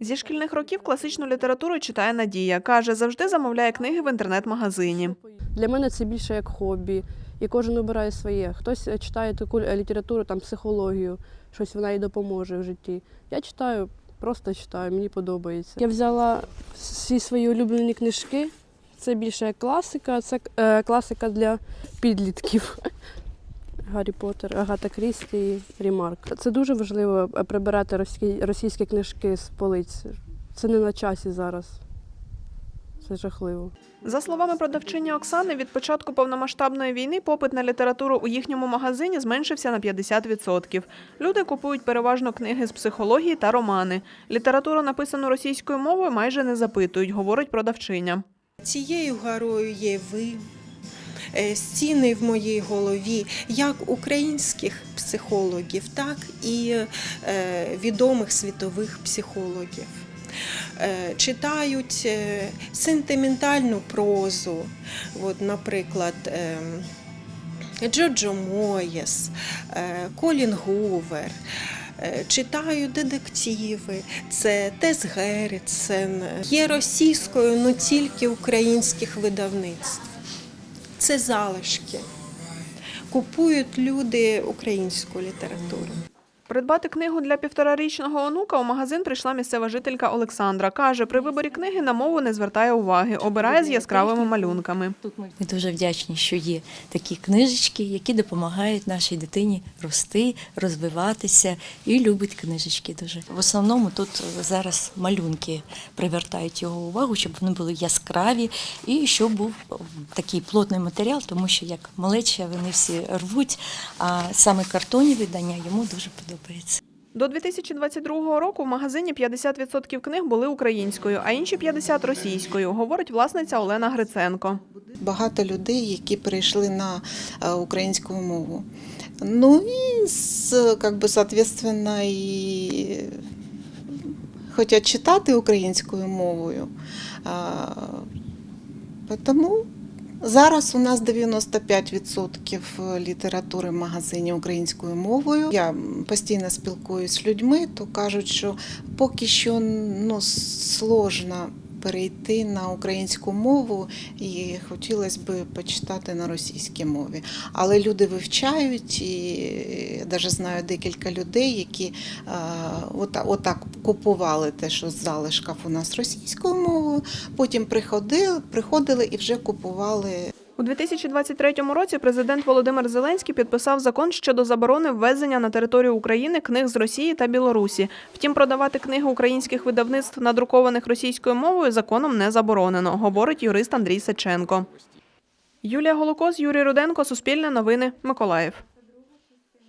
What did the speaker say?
Зі шкільних років класичну літературу читає Надія. Каже, завжди замовляє книги в інтернет-магазині. Для мене це більше як хобі, і кожен обирає своє. Хтось е, читає таку е, літературу, там психологію, щось вона їй допоможе в житті. Я читаю, просто читаю, мені подобається. Я взяла всі свої улюблені книжки. Це більше як класика, це е, класика для підлітків. Гаррі Поттер, Агата Крісті, Рімарк. Це дуже важливо е, прибирати російські, російські книжки з полиць. Це не на часі зараз. Це жахливо. За словами продавчині Оксани, від початку повномасштабної війни попит на літературу у їхньому магазині зменшився на 50%. Люди купують переважно книги з психології та романи. Літературу, написану російською мовою, майже не запитують, говорить продавчиня. Цією горою є ви. Е, Стіни в моїй голові як українських психологів, так і е, відомих світових психологів. Е, Читають сентиментальну прозу, от, наприклад, Джоджо Моєс, Колін Гувер. Читаю детективи, це Тес Геррітсен. Є російською, але тільки українських видавництв. Це залишки. Купують люди українську літературу. Придбати книгу для півторарічного онука у магазин прийшла місцева жителька Олександра. Каже, при виборі книги на мову не звертає уваги, обирає з яскравими малюнками. Ми дуже вдячні, що є такі книжечки, які допомагають нашій дитині рости, розвиватися і любить книжечки дуже. В основному тут зараз малюнки привертають його увагу, щоб вони були яскраві і щоб був такий плотний матеріал, тому що як малеча вони всі рвуть, а саме картонні видання йому дуже подобається. До 2022 року в магазині 50% книг були українською, а інші 50% – російською, говорить власниця Олена Гриценко. багато людей, які перейшли на е, українську мову. Ну і как бы, соответственно, і хочуть читати українською мовою. А, Тому зараз у нас 95% літератури в магазині українською мовою. Я постійно спілкуюся з людьми, то кажуть, що поки що ну, сложно перейти на українську мову і хотілося б почитати на російській мові. Але люди вивчають і навіть знаю декілька людей, які е, ота- отак купували те, що з залишків у нас російською мовою, потім приходили, приходили і вже купували У 2023 році президент Володимир Зеленський підписав закон щодо заборони ввезення на територію України книг з Росії та Білорусі. Втім, продавати книги українських видавництв, надрукованих російською мовою, законом не заборонено, говорить юрист Андрій Сеченко. Юлія Голокоз, Юрій Руденко, Суспільне новини, Миколаїв.